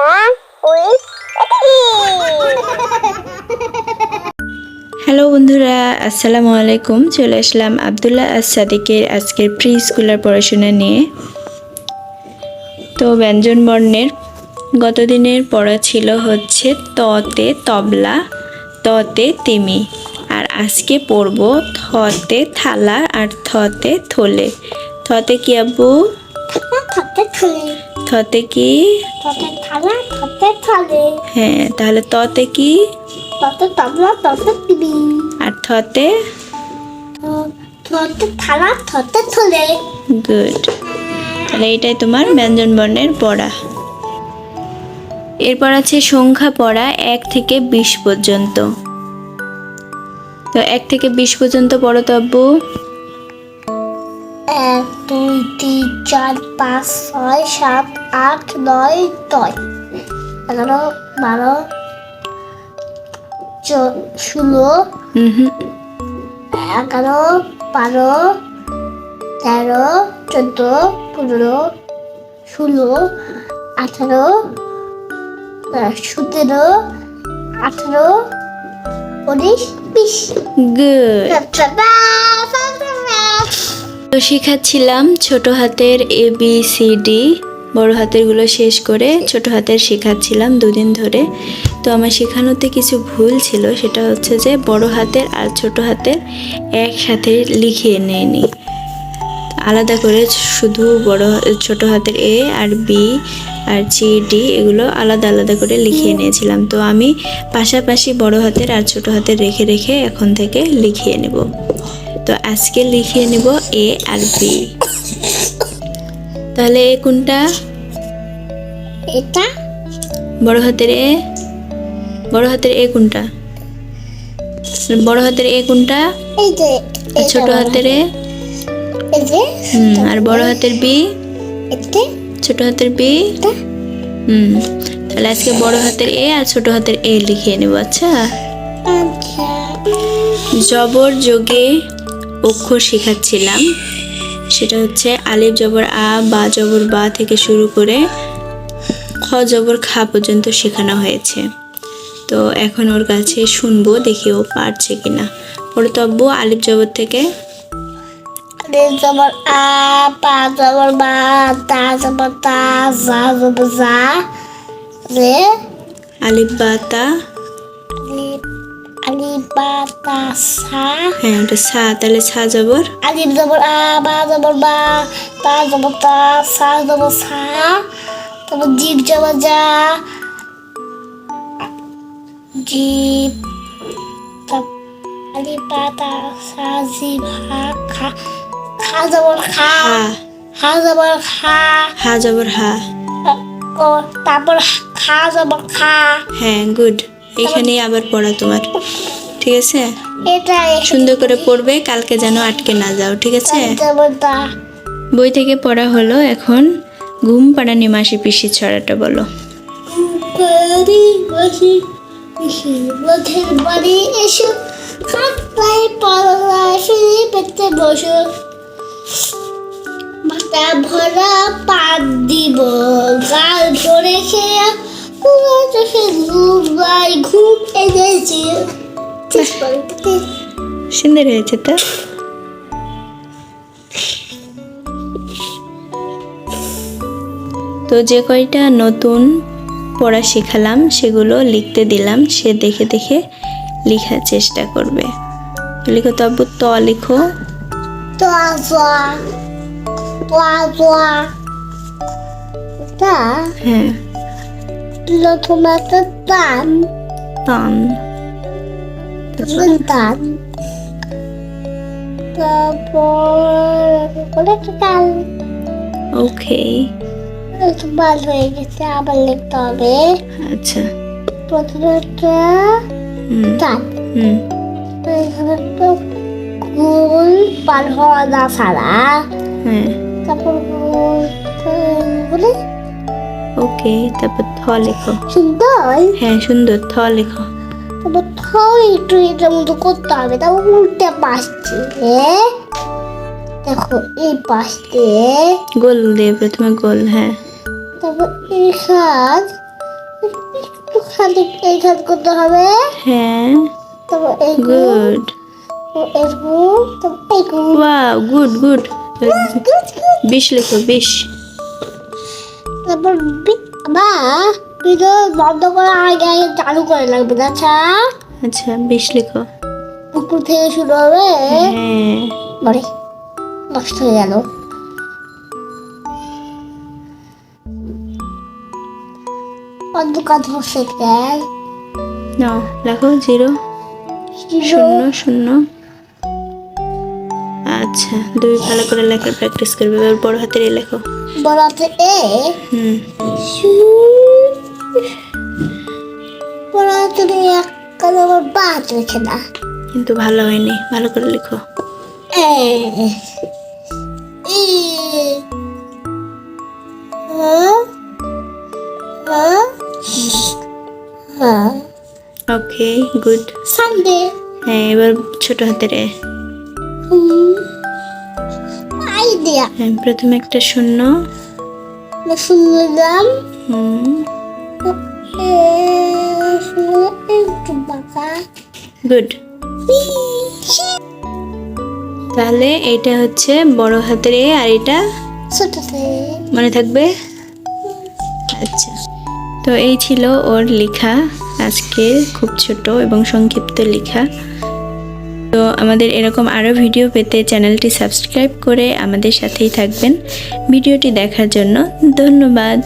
with hello বন্ধুরা আসসালামু আলাইকুম। চলে আসলাম আবদুল্লাহ আজ সাদিকের আজকের প্রি স্কুলের পড়াশোনা নিয়ে। তো ব্যঞ্জন বর্ণের গতদিনের পড়া ছিল হচ্ছে ততে তবলা ততে তিমি। আর আজকে পড়ব থতে থালা আর থতে থলে। থতে কি আব্বু? থতে কি? থতে হ্যাঁ তাহলে ততে কি? তবলা টিভি আর থতে? থতে থালা থতে থলে। গুড। তাহলে এটাই তোমার ব্যঞ্জন বর্ণের পড়া। এরপর আছে সংখ্যা পড়া এক থেকে বিশ পর্যন্ত। তো এক থেকে বিশ পর্যন্ত পড়ো তো আব্বু এক চার পাঁচ ছয় সাত আট নয় দশ। এগারো বারো ষোলো এগারো বারো তেরো চোদ্দ পনেরো ষোলো আঠারো সতেরো আঠারো উনিশ বিশ। গুড তো শেখাচ্ছিলাম ছোট হাতের এ বি সি ডি বড় হাতেরগুলো শেষ করে ছোট হাতের শেখাচ্ছিলাম দুদিন ধরে। তো আমার শেখানোতে কিছু ভুল ছিল, সেটা হচ্ছে যে বড় হাতের আর ছোট হাতের একসাথে লিখিয়ে নেয়নি। আলাদা করে শুধু বড়, ছোট হাতের এ আর বি আর জি ডি এগুলো আলাদা আলাদা করে লিখিয়ে নিয়েছিলাম। তো আমি পাশাপাশি বড় হাতের আর ছোট হাতের রেখে রেখে এখন থেকে লিখিয়ে নেব। তো আজকে লিখিয়ে নেব এ আর বি। তাহলে এ কোনটা? এটা? বড় হাতের এ? বড় হাতের এ কোনটা? বড় হাতের এ কোনটা? ছোট হাতের এ? হুম আর বড় হাতের বি? ছোট হাতের বি? হুম তাহলে আজকে বড় হাতের এ আর ছোট হাতের এ লিখিয়ে নেব আচ্ছা। আচ্ছা। জবর যোগে অক্ষর শেখাচ্ছিলাম সেটা হচ্ছে আলিফ জবর আ বা জবর বা থেকে শুরু করে খ জবর খা পর্যন্ত শেখানো হয়েছে। তো এখন ওর কাছে শুনব দেখি ও পারছে কিনা। ওর তব্য আলিফ জবর থেকে। রে জবর আ পা জবর বা তা জবর তা জা জবর জা রে। আলিফ বা তা। আলিফ আলিফ তা সা হ্যাঁ ওটা সা তাহলে সা জবর। আলিফ জবর আ বা জবর বা তা জবর তা সা জবর সা তারপর জিপ জবর যা জিপ আলিফ বা তা জিপ হা খা খা জবর খা হা। হা জবর খা হা জবর হা। তারপর খা জবর খা। হ্যাঁ গুড। এখানেই আবার পড়া তোমার ঠিক আছে? সুন্দর করে পড়বে কালকে যেন আটকে না যাও ঠিক আছে? বই থেকে পড়া হলো এখন ঘুম পাড়ানি মাসি পিসি ছড়াটা বলো। মাথা ভরা পাত দিব গাল ভরে খেয়া পুরো চোখে ঘুমাই ঘুম এনেছে সুন্দর হয়েছে তো? তো যে কয়টা নতুন পড়া শেখালাম সেগুলো লিখতে দিলাম। সে দেখে দেখে লেখার চেষ্টা করবে। লিখো তো আব্বু ত লিখো। হ্যাঁ। প্রথম একটা টান তান টান তারপর টান ওকে। একটু হয়ে গেছে আবার লিখতে হবে। আচ্ছা। প্রথমে একটা হুম। গোল পার হওয়া না ছাড়া। হ্যাঁ। তারপর ওকে তারপর থ লেখো। সুন্দর? হ্যাঁ সুন্দর থ লেখো। তারপর থই একটু এটার মতো করতে হবে তারপর উল্টে পাশ দিয়ে দেখো এই পাশ দিয়ে গোল দিয়ে প্রথমে গোল হ্যাঁ। তারপর এই এখান খালি এইখান করতে হবে। হ্যাঁ। তারপর এই গুড। এরকম তারপর ওয়াও গুড গুড। বিশ লেখো বিশ। তারপর বা ভিডিও বন্ধ করার আগে চালু করে লাগবে না আচ্ছা? আচ্ছা বিশ লেখো। উপর থেকে শুরু হবে? হ্যাঁ। বাড়ি। নষ্ট হয়ে গেল। অন্ধকার ধরছে কেন নাও লেখো জিরো শূন্য শূন্য। আচ্ছা দুই ভালো করে লেখার প্র্যাকটিস করবে এবার বড় হাতের লেখো। বড় হুম বড় এক কাজ আমার বা হাতে রেখে না কিন্তু ভালো হয়নি ভালো করে লেখো। ওকে গুড সানডে হ্যাঁ এবার ছোট হাতের এ আইডিয়া হ্যাঁ প্রথমে একটা শূন্য। একটু বাঁকা। গুড। তাহলে এটা হচ্ছে বড় হাতের এ আর এটা মনে থাকবে? আচ্ছা। তো এই ছিল ওর লেখা আজকে খুব ছোট এবং সংক্ষিপ্ত লেখা। তো আমাদের এরকম আরও ভিডিও পেতে চ্যানেলটি সাবস্ক্রাইব করে আমাদের সাথেই থাকবেন। ভিডিওটি দেখার জন্য ধন্যবাদ।